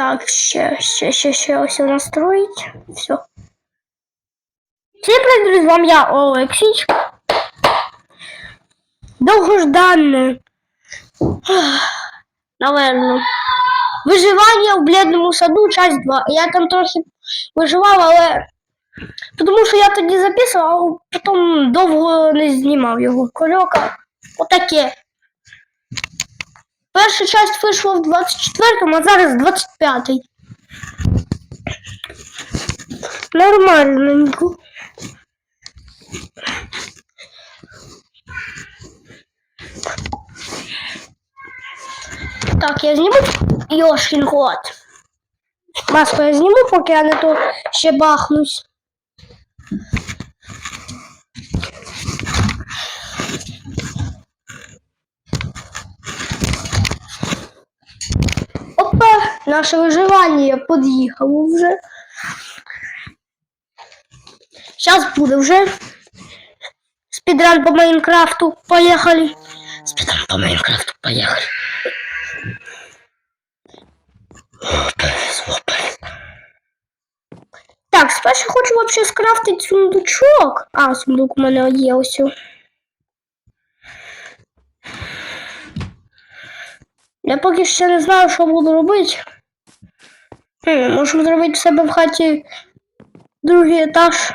Так, ще, ще, ще, ще все настроїть. Все. Всім привіт, з вами я Олексій. Довгожданне. Наверно. Виживання в бледному саду, часть 2. Я там трохи виживав, але. Тому що я тоді записував, а потім довго не знімав його. Кольока. Отаке. Перша часть вийшла в 24-му, а зараз 25-й. Нормальненько. Так, я зніму Йошкін кот. Маску я зніму, поки я не то ще бахнусь. Наше виживання під'їхало вже. Сейчас буде вже. Спидран по Майнкрафту. Поехали. Спидран по Майнкрафту. Поехали. Так, спершу хочу вообще скрафтити сундучок. А, сундук у мене є. Я поки ще не знаю, що буду робити. Хм, можу зробити в себе в хаті другий етаж.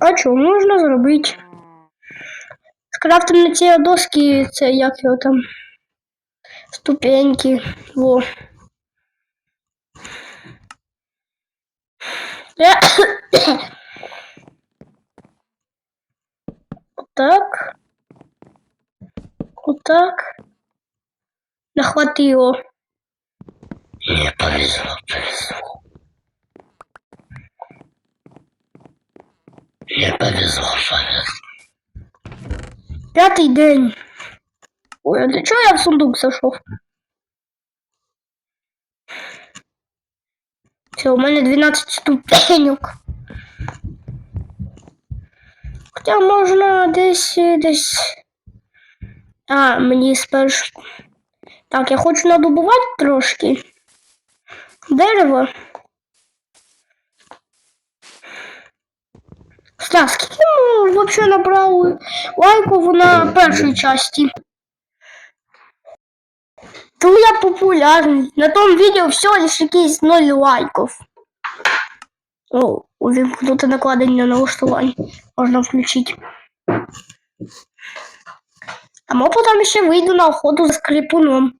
А що, можна зробити? Скрафтимо на ці доски, це як його там. Ступеньки. Во. Так. Отак. Нахватило. Не повезло, повезло. Не повезло, повезло. П'ятий день. Ой, а для чого я в сундук зайшов? Все, у мене 12 ступеньок. Хоча можна десь десь. А, мені спершу. Так, я хочу надобувати трошки. Дерево. Так, скільки ми взагалі набрали лайків на першій часті? То я популярний. На тому відео всього лише якісь 0 лайків. О, увімкнути накладення налаштувань. Можна включити. А ми потім ще вийду на охоту за скрипуном.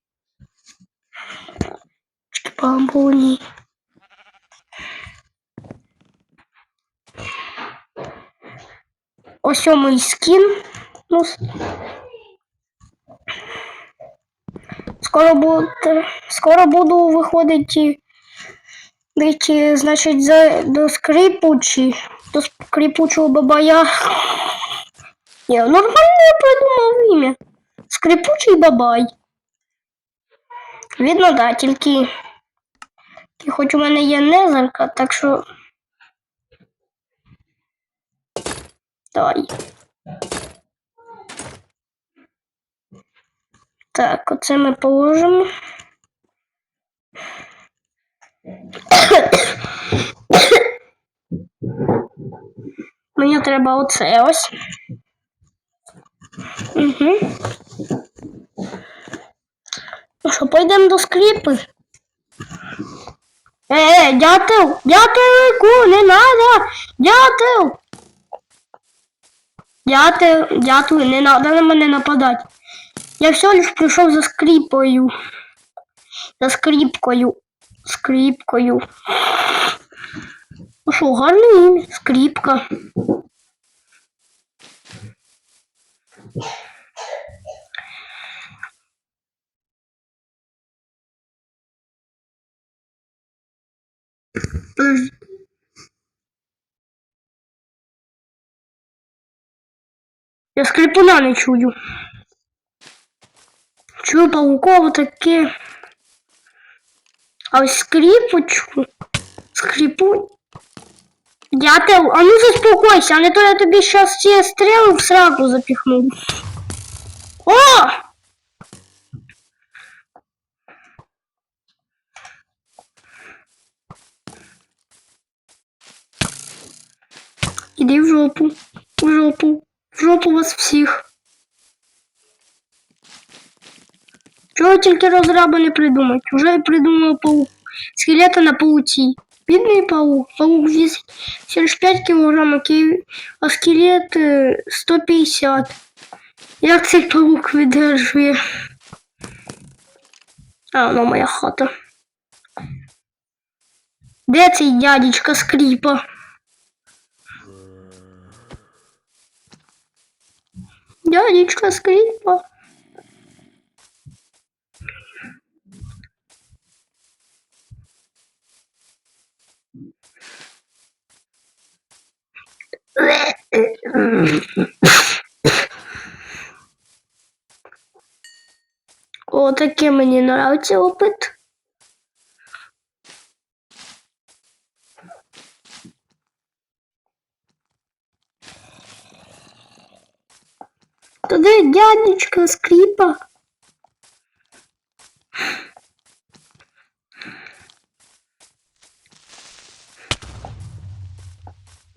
Бамбуні. Ось мій скін. Ну, скоро буду, скоро буду виходити, дійти, значить, за, до скрипучі, до скрипучого бабая. Ні, нормально я придумав ім'я. Скрипучий бабай. Видно, да, тільки, тільки хоч у мене є незерка, так що. Давай. Так, оце ми положимо. Мені треба оце ось. Угу. Ну що, пойдемо до скріпи? Е, дятел, дятелику, не надо, дятел. Дятел, дятел, не надо на мене нападати. Я всього лиш прийшов за скріпою. За скріпкою. Скріпкою. Ну що, гарне ім'я, скріпка. Я скрипуна не чую. Чую пауково таке. А ось скріпочку. Скріпу. Дятел, а ну заспокойся, а не то я тобі щас ці стріли в сраку запіхну. О! Іди в жопу. В жопу. В жопу вас всіх. Чого тільки розраби не придумать? Уже придумав паук. Скелета на пауці. Бідний паук. Паук весить всього ж 5 кг, а скелет е, 150. Як цей паук видержує? А, ну моя хата. Де цей дядечка скріпа? Дядечка скрипа. О, таке мені нравиться опит. Та де дядечка скріпа?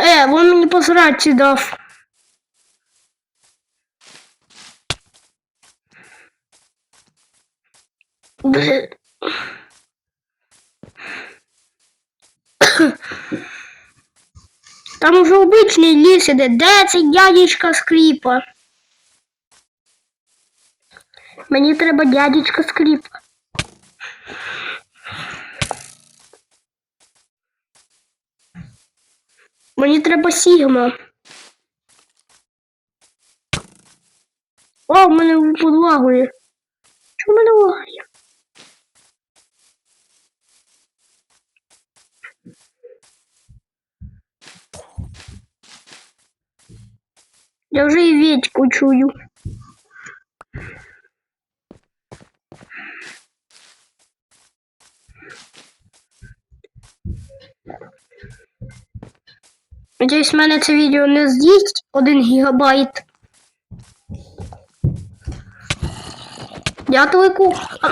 Е, він мені по сраці дав. Блин. Там уже обичний ліс іде. Де цей дядечка скріпа? Мені треба дядечка скріпа. Мені треба Сігма. О, в мене подлагує. Чому в мене лагає? Я вже і Вітьку чую. Надіюсь, в мене це відео не з'їсть 1 гігабайт. Дятлику. А,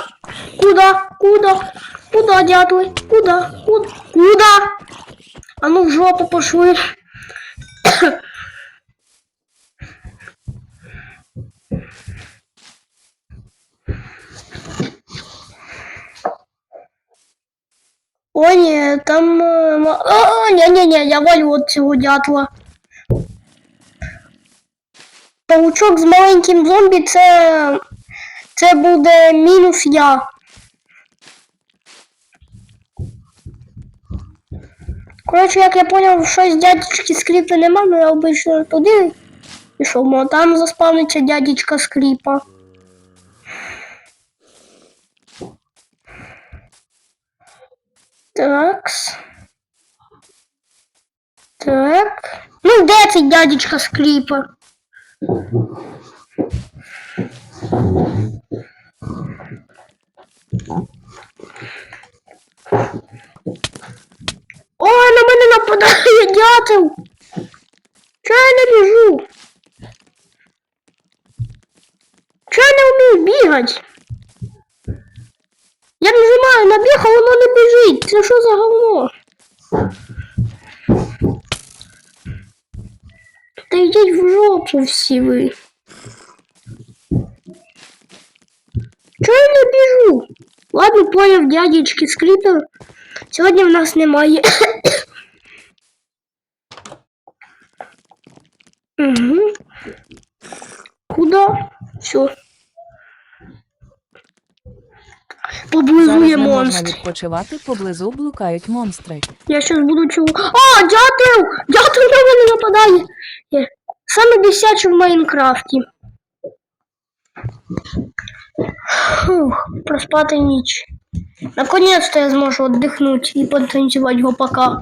куда? Куда? Куда, дятли? Куда? Куда? Куда? А ну в жопу пошли. О, ні, там. е, О, ні, я валю от цього дятла. Паучок з маленьким зомбі це. Це буде мінус я. Коротше, як я поняв, щось дядечки скріпи нема, ну я обично туди пішов, мо там заспавниться дядечка скріпа. Такс. Так. Ну, де цей дядечка скріпа? Ой, на мене нападає дятел. Чого я не біжу? Чого я не вмію бігати? Я нажимаю на біг, а воно не біжить. Це що за говно? Та йдіть в жопу всі ви. Чого я не біжу? Ладно, поняв дядечки скрипер. Сьогодні в нас немає. угу. Куда? Все. Поблизу Зараз є не можна монстр. відпочивати, поблизу блукають монстри. Я сейчас буду чего. А, дятел! Дятел на мене нападає. Є. Саме бісяче в Майнкрафті. Фух, проспати ніч. Наконец-то я зможу отдохнуть і потанцювати гопака.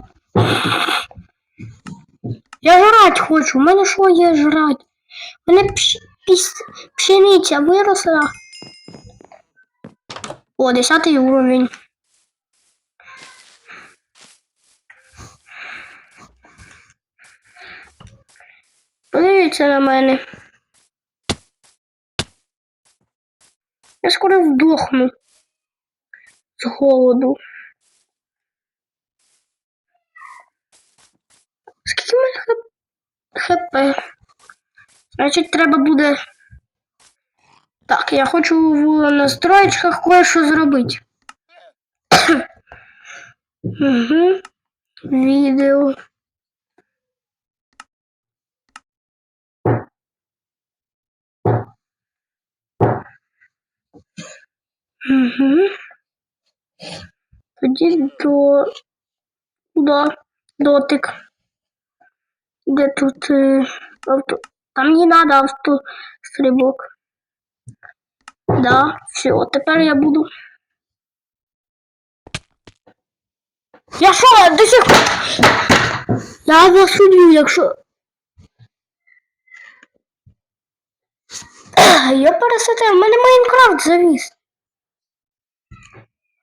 Я жрать хочу. У мене що є жрать? У мене пш... піс... пшениця виросла. О, 10 уровень. Подивіться на мене. Я скоро здохну з голоду. Скільки в мене хп? Значить, треба буде. Так, я хочу в настроєчках кое-що зробити. угу. Відео. Угу. Тоді до. Куда? Дотик. Де тут е, авто? Там не надо авто стрибок. Да, все, тепер я буду. Я що, до сих Я вас уб'ю, якщо. Я пересити, в мене Майнкрафт завіс.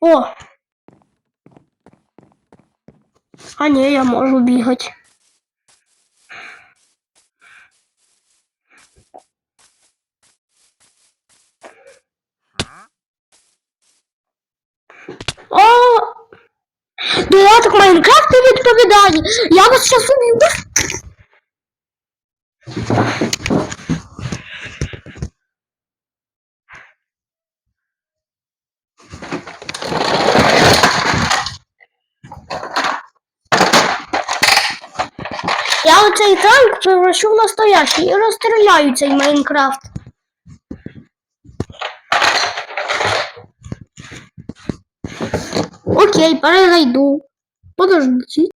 О! А ні, я можу бігати. О! Додаток Майнкрафт не відповідає. Я вас щас уб'ю. Я оцей танк превращу в настоящий і розстріляю цей Майнкрафт. Окей, перезайду. Подождіть.